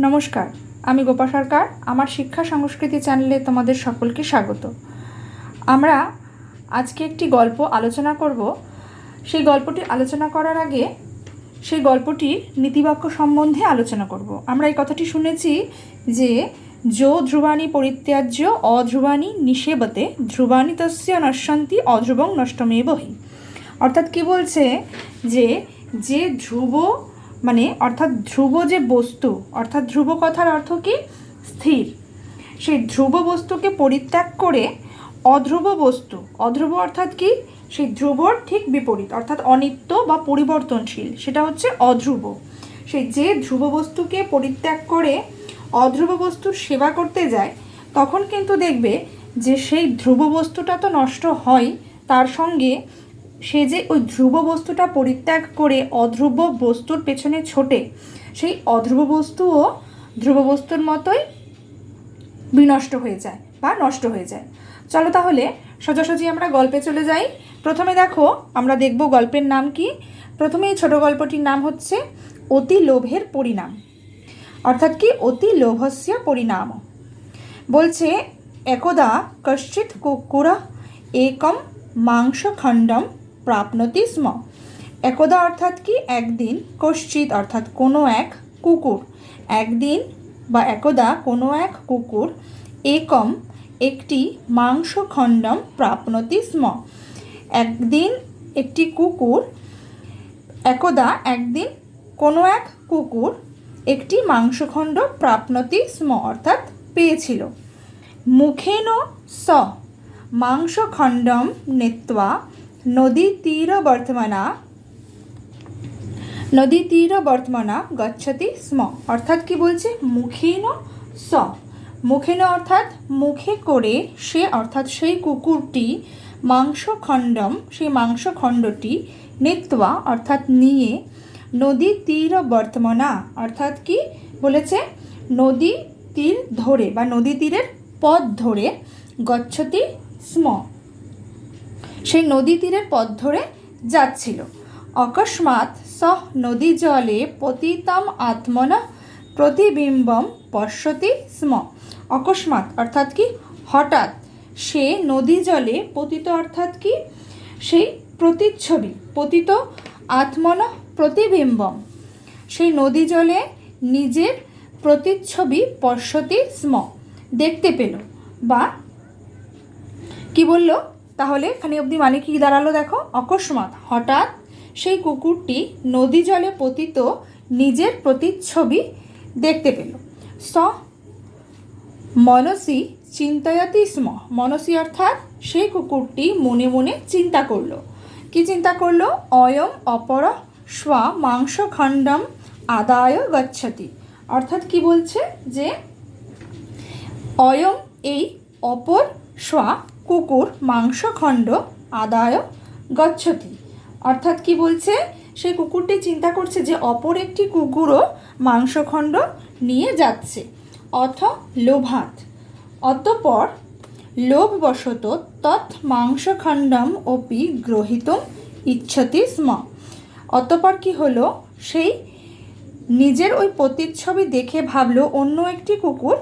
নমস্কার, আমি গোপা সরকার, আমার শিক্ষা সংস্কৃতি চ্যানেলে তোমাদের সকলকে স্বাগত। আমরা আজকে একটি গল্প আলোচনা করব। সেই গল্পটি আলোচনা করার আগে সেই গল্পটির নীতিবাক্য সম্বন্ধে আলোচনা করব। আমরা এই কথাটি শুনেছি যে, যো ধ্রুবাণী পরিত্যাজ্য অধ্রুবাণী নিষেবতে ধ্রুবাণী তস্য নশ্যন্তি অধ্রুবং নষ্টমেব হি। অর্থাৎ কি বলছে? যে যে ধ্রুব মানে অর্থাৎ ধ্রুব যে বস্তু, অর্থাৎ ধ্রুব কথার অর্থ কি? স্থির। সেই ধ্রুব বস্তুকে পরিত্যাগ করে অধ্রুব বস্তু, অধ্রুব অর্থাৎ কি? সেই ধ্রুবর ঠিক বিপরীত, অর্থাৎ অনিত্য বা পরিবর্তনশীল, সেটা হচ্ছে অধ্রুব। সেই যে ধ্রুব বস্তুকে পরিত্যাগ করে অধ্রুব বস্তুর সেবা করতে যায়, তখন কিন্তু দেখবে যে সেই ধ্রুব বস্তুটা তো নষ্ট হয়, তার সঙ্গে সে যে ওই ধ্রুব বস্তুটা পরিত্যাগ করে অধ্রুব বস্তুর পেছনে ছোটে, সেই অধ্রুব বস্তুও ধ্রুব বস্তুর মতোই বিনষ্ট হয়ে যায় বা নষ্ট হয়ে যায়। চলো তাহলে সোজাসুজি আমরা গল্পে চলে যাই। প্রথমে দেখো, আমরা দেখব গল্পের নাম কি। প্রথমে এই ছোটো গল্পটির নাম হচ্ছে অতি লোভের পরিণাম। অর্থাৎ কি? অতি লোভস্য পরিণাম। বলছে, একদা কশ্চিৎ কুকুর একম মাংসখণ্ডম প্রাপ্নতি স্ম। একদা অর্থাৎ কি? একদিন কশ্চিৎ অর্থাৎ কোনো এক কুকুর। একদিন বা একদা কোনো এক কুকুর একম একটি মাংসখণ্ডম প্রাপ্নতি স্ম। একদিন একটি কুকুর, একদা একদিন কোনো এক কুকুর একটি মাংসখণ্ড প্রাপ্নতি স্ম অর্থাৎ পেয়েছিল। মুখেন স মাংসখণ্ডম নেত্বা নদীতীরবর্তমানা নদীতীরবর্তমানা গচ্ছতি স্ম। অর্থাৎ কি বলছে? মুখেন স। মুখেন অর্থাৎ মুখে করে সে, অর্থাৎ সেই কুকুরটি, মাংসখণ্ডম, সেই মাংসখণ্ডটি নেত্বা অর্থাৎ নিয়ে নদী তীর বর্তমানা, অর্থাৎ কি বলেছে? নদী তীর ধরে বা নদী তীরের পথ ধরে গচ্ছতি স্ম। সেই নদী তীরের পথ ধরে যাচ্ছিল। অকস্মাৎ সহ নদী জলে পতিতম আত্মনা প্রতিবিম্বম পশ্যতি স্ম। অকস্মাৎ, অর্থাৎ কি? হঠাৎ সে নদী জলে পতিত, অর্থাৎ কি? সেই প্রতিচ্ছবি, পতিত আত্মনা প্রতিবিম্বম। সেই নদী জলে নিজের প্রতিচ্ছবি পশ্যতি স্ম। দেখতে পেল বা কি বলল? তাহলে এখানে অবধি মানে কি দাঁড়াল দেখো? অকস্মাৎ। হঠাৎ সেই কুকুরটি নদী জলে পতিত নিজের প্রতিচ্ছবি দেখতে পেল। স, মনসি চিন্তয়তি স্ম। মনসি অর্থাৎ সেই কুকুরটি মনে মনে চিন্তা করল। কি চিন্তা করল? অয়ম, অপর, স্বা মাংসখণ্ডম আদায়, গচ্ছতি। অর্থাৎ কি বলছে? যে অয়ম এই অপর, স্বা কুকুর মাংসখণ্ড আদায়, গচ্ছতি। অর্থাৎ কি বলছে? সেই কুকুরটি চিন্তা করছে যে অপর একটি কুকুরও মাংসখণ্ড নিয়ে যাচ্ছে। অথ লোভাত। অতপর লোভবশত তৎ মাংসখণ্ডম অপি গ্রহিতুম ইচ্ছতি স্ম। অতপর কি হলো? সেই নিজের ওই প্রতিচ্ছবি দেখে ভাবলো অন্য একটি কুকুর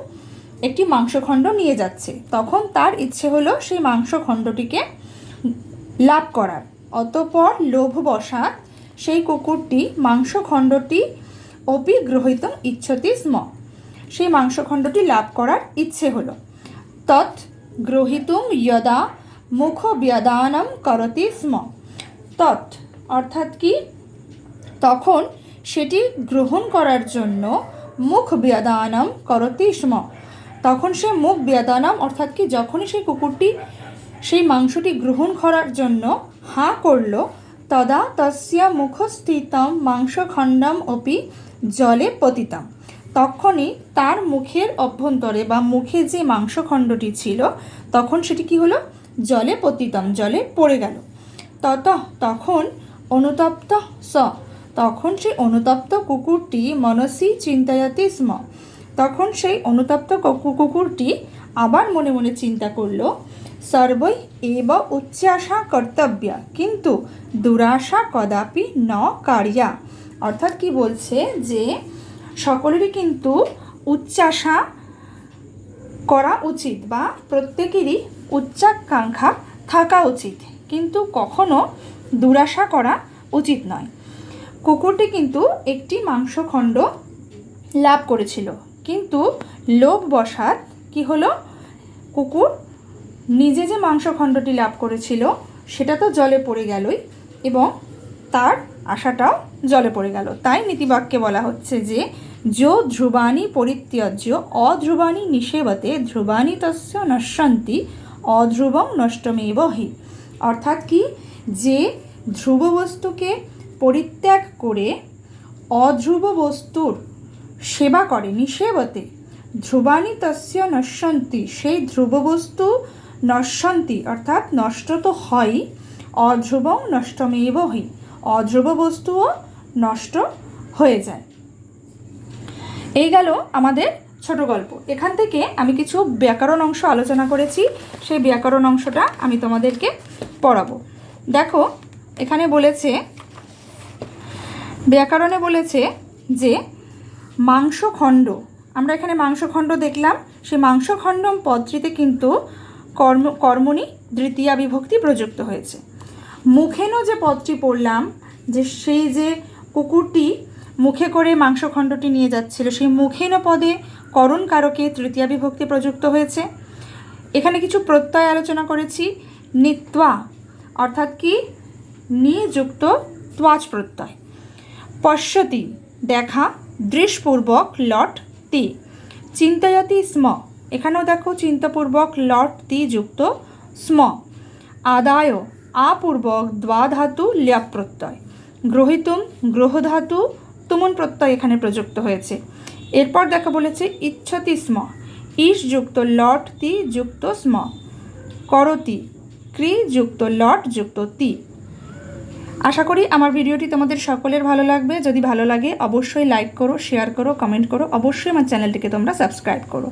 একটি মাংসখণ্ড নিয়ে যাচ্ছে। তখন তার ইচ্ছে হলো সেই মাংসখণ্ডটিকে লাভ করার। অতপর লোভবশাৎ সেই কুকুরটি মাংসখণ্ডটি অপি গ্রহিত ইচ্ছতি স্ম। সেই মাংসখণ্ডটি লাভ করার ইচ্ছে হলো। তৎ গ্রহিতুম যদা মুখ ব্যদানম করতি স্ম। তৎ অর্থাৎ কি? তখন সেটি গ্রহণ করার জন্য মুখ ব্যদানম করতি স্ম। তখন সে মুখ ব্যদানম অর্থাৎ কি যখনই সেই কুকুরটি সেই মাংসটি গ্রহণ করার জন্য হাঁ করল, তদা তস্য মুখস্থিতম মাংসখণ্ডম অপি জলে পতিতম। তখনই তার মুখের অভ্যন্তরে বা মুখে যে মাংসখণ্ডটি ছিল, তখন সেটি কি হলো? জলে পতিতম, জলে পড়ে গেল। তত, তখন অনুতপ্ত স, তখন সে অনুতপ্ত কুকুরটি মনসি চিন্তায়াতি স্ম তখন সেই অনুতপ্ত কুকুরটি আবার মনে মনে চিন্তা করল সর্বই এব উচ্চাশা কর্তব্যা, কিন্তু দুরাশা কদাপি ন কার্যা। অর্থাৎ কি বলছে যে, সকলেরই কিন্তু উচ্চাশা করা উচিত বা প্রত্যেকেরই উচ্চাকাঙ্ক্ষা থাকা উচিত, কিন্তু কখনো দুরাশা করা উচিত নয়। কুকুরটি কিন্তু একটি মাংসখণ্ড লাভ করেছিল। কিন্তু লোভ বসাত কি হলো? কুকুর নিজে যে মাংসখণ্ডটি লাভ করেছিল, সেটা তো জলে পড়ে গেলই এবং তার আশাটাও জলে পড়ে গেল। তাই নীতিবাক্যে বলা হচ্ছে যে, যো ধ্রুবাণী পরিত্যজ্য, অধ্রুবাণী নিষেবতে ধ্রুবাণী তস্য নশ্যন্তি, অধ্রুবং নষ্টমেব হি। অর্থাৎ কি? যে ধ্রুব বস্তুকে পরিত্যাগ করে অধ্রুব বস্তুর সেবা করে নিষেবতে। ধ্রুবাণী তস্য নশ্যন্তি সেই ধ্রুব বস্তু নশ্যন্তি অর্থাৎ নষ্ট তো হয়ই, অধ্রুবং নষ্টমেব হি অধ্রুব বস্তুও নষ্ট হয়ে যায়। এই গেল আমাদের ছোট গল্প। এখান থেকে আমি কিছু ব্যাকরণ অংশ আলোচনা করেছি, সেই ব্যাকরণ অংশটা আমি তোমাদেরকে পড়াবো। দেখো, এখানে বলেছে, ব্যাকরণে বলেছে যে মাংসখণ্ড। আমরা এখানে মাংসখণ্ড দেখলাম। সেই মাংসখণ্ডম পদটিতে কিন্তু কর্ম, কর্মণি দ্বিতীয়া বিভক্তি প্রযুক্ত হয়েছে। মুখেনও যে পদটি পড়লাম, যে সেই যে কুকুরটি মুখে করে মাংসখণ্ডটি নিয়ে যাচ্ছিল, সেই মুখেন পদে করণ কারকে তৃতীয়া বিভক্তি প্রযুক্ত হয়েছে। এখানে কিছু প্রত্যয় আলোচনা করেছি। নিত্বা, অর্থাৎ কি? নিযুক্ত ত্বাচ প্রত্যয়। পশ্যতি, দেখা দৃশপূর্বক লট তি চিন্তয়তি স্ম। এখানেও দেখো চিন্তাপূর্বক লট তি যুক্ত স্ম। আদায় আপূর্বক দ্বাধাতু ল্যাপ প্রত্যয় গ্রহিতুম গ্রহধাতু তুমন প্রত্যয় এখানে প্রযুক্ত হয়েছে। এরপর দেখা বলেছে ইচ্ছতি স্ম। ইস যুক্ত লট তি যুক্ত স্ম। করতি ক্রি যুক্ত লট যুক্ত তি আশা করি আমার ভিডিওটি তোমাদের সকলের ভালো লাগবে। যদি ভালো লাগে, অবশ্যই লাইক করো শেয়ার করো কমেন্ট করো। অবশ্যই আমার চ্যানেলটিকে তোমরা সাবস্ক্রাইব করো।